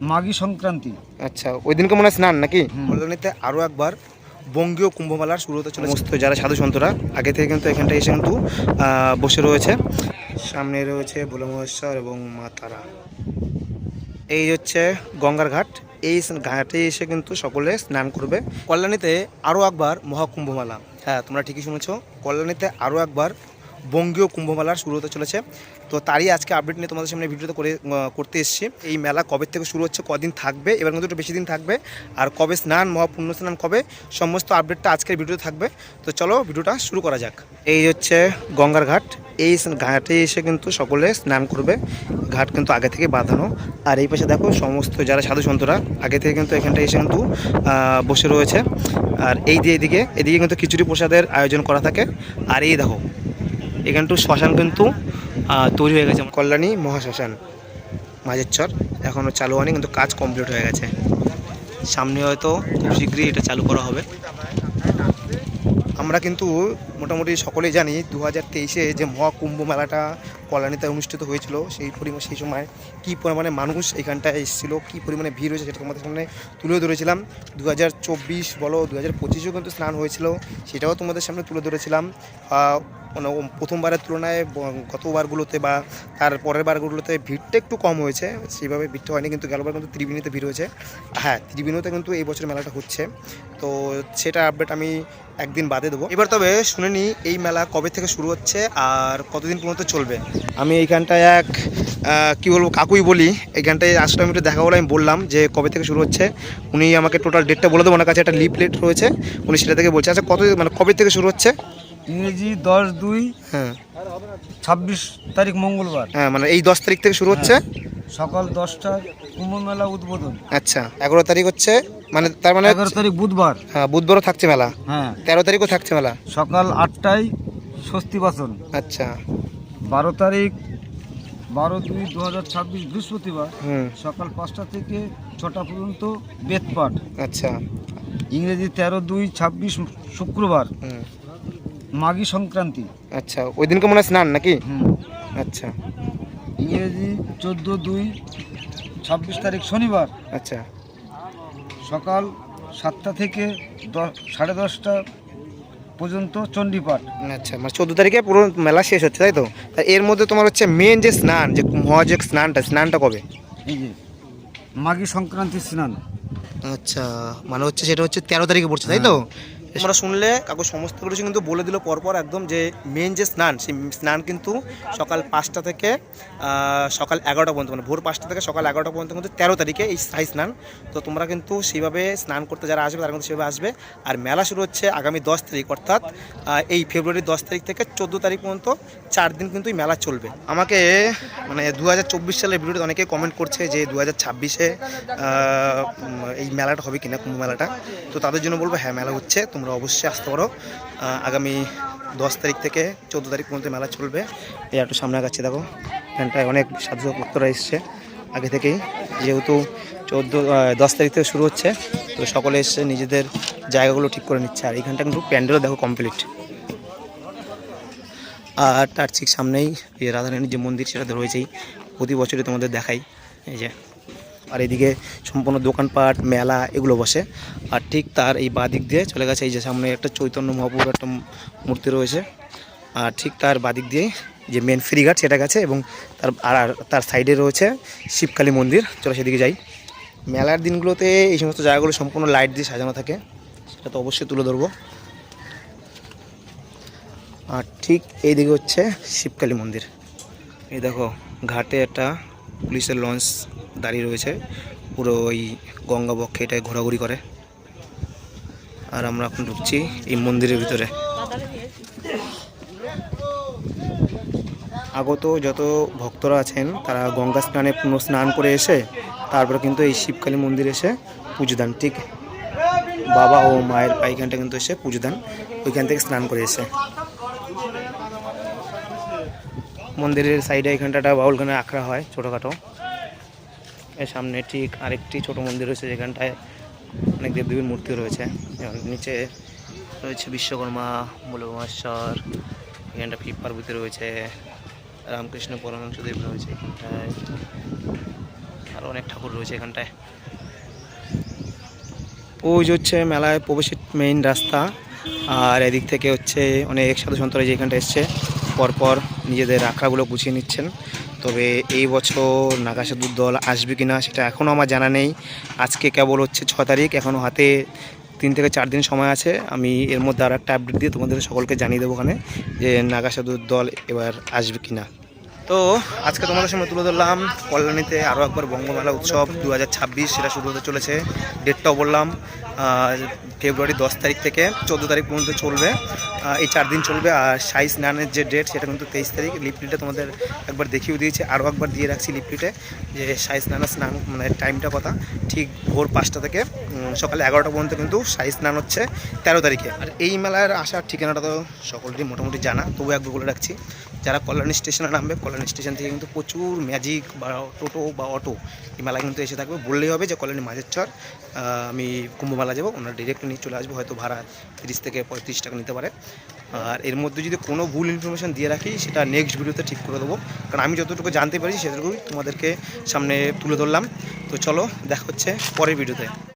মাঘী সংক্রান্তি। আচ্ছা ওই দিনকে মনে হয় স্নান নাকি। কল্যাণীতে আরও একবার বঙ্গীয় কুম্ভমেলার শুরু হতে চলেছে। সমস্ত যারা সাধু সন্তরা আগে থেকে কিন্তু এখানটা এসে কিন্তু বসে রয়েছে। সামনে রয়েছে ভোলে মহেশ্বর এবং মা তারা। এই হচ্ছে গঙ্গার ঘাট। এই ঘাটে এসে কিন্তু সকলে স্নান করবে। কল্যাণীতে আরও একবার মহাকুম্ভমেলা। হ্যাঁ তোমরা ঠিকই শুনেছ। কল্যাণীতে আরও একবার বঙ্গীয় কুম্ভমেলার শুরু হতে চলেছে। তো তারই আজকে আপডেট নিয়ে তোমাদের সামনে ভিডিওতে করে করতে এসেছি। এই মেলা কবে থেকে শুরু হচ্ছে, কদিন থাকবে, এবার কিন্তু একটু বেশি দিন থাকবে। আর কবে স্নান মহাপুণ্য স্নান, কবে, সমস্ত আপডেটটা আজকের ভিডিওতে থাকবে। তো চলো ভিডিওটা শুরু করা যাক। এই হচ্ছে গঙ্গার ঘাট। এই ঘাটে এসে কিন্তু সকলে স্নান করবে। ঘাট কিন্তু আগে থেকে বাঁধানো। আর এই পাশে দেখো সমস্ত যারা সাধু সন্তরা, আগে থেকে কিন্তু এখানটা এসে কিন্তু বসে রয়েছে। আর এই দিয়ে এদিকে এদিকে কিন্তু খিচুড়ি প্রসাদের আয়োজন করা থাকে। আর এই দেখো এখানটু শ্মশান কিন্তু তৈরি হয়ে গেছে। কল্যাণী মহাশ্মশান মাঝের চর এখনও চালু হয়নি, কিন্তু কাজ কমপ্লিট হয়ে গেছে। সামনে হয়তো খুব শীঘ্রই এটা চালু করা হবে। আমরা কিন্তু মোটামুটি সকলেই জানি দু হাজার তেইশে যে মহাকুম্ভ মেলাটা কল্যাণীতে অনুষ্ঠিত হয়েছিল, সেই পরিমাণ সেই সময় কী পরিমাণে মানুষ এখানটায় এসেছিল, কী পরিমাণে ভিড় হয়েছে সেটা তোমাদের সামনে তুলে ধরেছিলাম। দু হাজার চব্বিশ বলো দু হাজার পঁচিশেও কিন্তু স্নান হয়েছিল, সেটাও তোমাদের সামনে তুলে ধরেছিলাম। প্রথমবারের তুলনায় গতবারগুলোতে বা তার পরের বারগুলোতে ভিড়টা একটু কম হয়েছে। সেইভাবে ভিড়টা হয়নি, কিন্তু গেলবার কিন্তু ত্রিবেণীতে ভিড় হয়েছে। হ্যাঁ ত্রিবেণীতে কিন্তু এই বছর মেলাটা হচ্ছে। তো সেটা আপডেট আমি একদিন বাদে দেবো। এবার তবে শুনে নিই, এই মেলা কবে থেকে শুরু হচ্ছে আর কতদিন পর্যন্ত চলবে? আমি এইখানটায় এক কি বলব, কাকুই বলি। এইখানটায় আসলে আমি একটু দেখা বলে আমি বললাম যে কবে থেকে শুরু হচ্ছে। উনি আমাকে টোটাল ডেটটা বলে দেবো। ওনার কাছে একটা লিপলেট রয়েছে। উনি সেটা থেকে বলছে আচ্ছা কত মানে কবে থেকে শুরু হচ্ছে? ইংরেজি দশ দুই হ্যাঁ। ছাব্বিশ তারিখ মঙ্গলবার। হ্যাঁ মানে এই দশ তারিখ থেকে শুরু হচ্ছে? সকাল দশটা কুম্ভ মেলা উদ্বোধন। আচ্ছা এগারো তারিখ হচ্ছে মানে তার মানে এগারো তারিখ বুধবার। হ্যাঁ বুধবারও থাকছে মেলা? হ্যাঁ। তেরো তারিখও থাকছে মেলা? সকাল আটটায় স্বস্তি বাসন। আচ্ছা। বারো তারিখ বারো দুই দু হাজার ছাব্বিশ বৃহস্পতিবার সকাল পাঁচটা থেকে ছটা পর্যন্ত বেদপাঠ। আচ্ছা। ইংরেজি তেরো দুই ছাব্বিশ শুক্রবার। মাঘী সংক্রান্তি। আচ্ছা ওই দিনকে মনে হয় স্নান নাকি? আচ্ছা। ইংরেজি চোদ্দ দুই ছাব্বিশ তারিখ শনিবার। আচ্ছা। সকাল সাতটা থেকে সাড়ে দশটা পর্যন্ত চণ্ডীপাঠ। আচ্ছা মানে চোদ্দ তারিখে পুরো মেলা শেষ হচ্ছে তাই তো? এর মধ্যে তোমার হচ্ছে মেন যে স্নান যে মহা যে স্নানটা স্নানটা কবে? এই যে মাঘী সংক্রান্তি স্নান। আচ্ছা মানে হচ্ছে সেটা হচ্ছে তেরো তারিখে পড়ছে তাই তো? তোমরা শুনলে, কাকু সমস্ত কিছু কিন্তু বলে দিল পরপর একদম যে মেন যে স্নান, সেই স্নান কিন্তু সকাল পাঁচটা থেকে সকাল এগারোটা পর্যন্ত মানে ভোর পাঁচটা থেকে সকাল এগারোটা পর্যন্ত কিন্তু তেরো তারিখে এই সাই স্নান। তো তোমরা কিন্তু সেইভাবে স্নান করতে যারা আসবে, তারা কিন্তু সেভাবে আসবে। আর মেলা শুরু হচ্ছে আগামী দশ তারিখ, অর্থাৎ এই ফেব্রুয়ারির দশ তারিখ থেকে চোদ্দ তারিখ পর্যন্ত চার দিন কিন্তু এই মেলা চলবে। আমাকে মানে দু হাজার চব্বিশ সালের ভিডিওতে অনেকে কমেন্ট করছে যে দু হাজার ছাব্বিশে এই মেলাটা হবে কিনা, কুম্ভ মেলাটা। তো তাদের জন্য বলব হ্যাঁ মেলা হচ্ছে। তোমরা অবশ্যই আসতে পারো। আগামী দশ তারিখ থেকে চোদ্দ তারিখ পর্যন্ত মেলা চলবে। এই একটু সামনে আগাচ্ছি, দেখো। এখানটায় অনেক সাধু ভক্তরা এসছে। আগে থেকেই, যেহেতু চোদ্দ দশ তারিখ থেকে শুরু হচ্ছে, তো সকলে এসছে নিজেদের জায়গাগুলো ঠিক করে নিচ্ছে। আর এইখানটা কিন্তু প্যান্ডেলও দেখো কমপ্লিট আর তার ঠিক সামনেই রাধারানীর যে মন্দির সেটা তো রয়েছেই। প্রতি বছরই তোমাদের দেখাই। এই যে আর এদিকে সম্পূর্ণ দোকানপাট, মেলা এগুলো বসে। আর ঠিক তার এই বাদিক দিয়ে চলে গেছে, এই যে সামনে একটা চৈতন্য মহাপুর একটা মূর্তি রয়েছে। আর ঠিক তার বাদিক দিয়ে যে মেন ফেরিঘাট সেটা গেছে এবং তার আর তার সাইডে রয়েছে শিবকালী মন্দির। চলো সেদিকে যাই। মেলার দিনগুলোতে এই সমস্ত জায়গাগুলো সম্পূর্ণ লাইট দিয়ে সাজানো থাকে। সেটা তো অবশ্যই তুলে ধরবো। আর ঠিক এই দিকে হচ্ছে শিবকালী মন্দির। এই দেখো, ঘাটে একটা পুলিশের লঞ্চ দাঁড়িয়ে রয়েছে। পুরো ওই গঙ্গা বক্ষে এটায় ঘোরাঘুরি করে। আর আমরা এখন ঢুকছি এই মন্দিরের ভিতরে। আগত যত ভক্তরা আছেন, তারা গঙ্গা স্নানে পুনঃ স্নান করে এসে, তারপরে কিন্তু এই শিবকালী মন্দির এসে পুজো দেন। ঠিক বাবা ও মায়ের পাইখানটা কিন্তু এসে পুজো দেন। ওইখান থেকে স্নান করে এসে। মন্দিরের সাইডে এখানটাটা বাউলখানে আখড়া হয় ছোটোখাটো। এর সামনে ঠিক আরেকটি ছোট মন্দির রয়েছে যেখানটায় অনেক দেবদেবীর মূর্তি রয়েছে। এবং নিচে রয়েছে বিশ্বকর্মা মূলমাশ্বর এখানটা শিব পার্বতী রয়েছে, রামকৃষ্ণ পরমহংসদেব রয়েছে এখানটায়, আর অনেক ঠাকুর রয়েছে এখানটায়। ওই হচ্ছে মেলায় প্রবেশের মেইন রাস্তা, আর এদিক থেকে হচ্ছে অনেক সাধু সন্তরা যে এখানটা এসছে। পরপর নিজেদের আখড়াগুলো গুছিয়ে নিচ্ছেন। তবে এই বছর নাগা সাধুর দল আসবে কি না সেটা এখনও আমার জানা নেই। আজকে কেবল হচ্ছে ছ তারিখ এখনও হাতে তিন থেকে চার দিন সময় আছে। আমি এর মধ্যে আরও একটা আপডেট দিয়ে তোমাদের সকলকে জানিয়ে দেবো ওখানে যে নাগা সাধুর দল এবার আসবে কি না তো আজকে তোমাদের সঙ্গে তুলে ধরলাম কল্যাণীতে আরও একবার বঙ্গমেলা উৎসব দু হাজার ছাব্বিশ, সেটা শুরু হতে চলেছে। ডেটটাও বললাম ফেব্রুয়ারি দশ তারিখ থেকে চোদ্দ তারিখ পর্যন্ত চলবে। এই চার দিন চলবে, আর সাই স্নানের যে ডেট, সেটা কিন্তু তেইশ তারিখ। লিপলিটে তোমাদের একবার দেখিয়েও দিয়েছি, আরও একবার দিয়ে রাখছি লিপলিটে যে সাই স্নানের স্নান মানে টাইমটা কথা। ঠিক ভোর পাঁচটা থেকে সকালে এগারোটা পর্যন্ত কিন্তু সাই স্নান হচ্ছে তেরো তারিখে। আর এই মেলার আসার ঠিকানাটা তো সকলেরই মোটামুটি জানা, তবু একবার বলে রাখছি। যারা কল্যাণী স্টেশনে নামবে কল্যাণী স্টেশন থেকে কিন্তু প্রচুর ম্যাজিক বা টোটো বা অটো এই মেলা কিন্তু এসে থাকবে। বললেই হবে যে কল্যাণী মাঝের চর আমি কুম্ভমেলা যাব, ওনারা ডিরেক্ট নিয়ে চলে আসব, হয়তো ভাড়া তিরিশ থেকে পঁয়ত্রিশ টাকা নিতে পারে। আর এর মধ্যে যদি কোনো ভুল ইনফরমেশন দিয়ে রাখি, সেটা নেক্সট ভিডিওতে ঠিক করে দেবো। কারণ আমি যতটুকু জানতে পারি সেটুকুই তোমাদেরকে সামনে তুলে ধরলাম। তো চলো, দেখা হচ্ছে পরের ভিডিওতে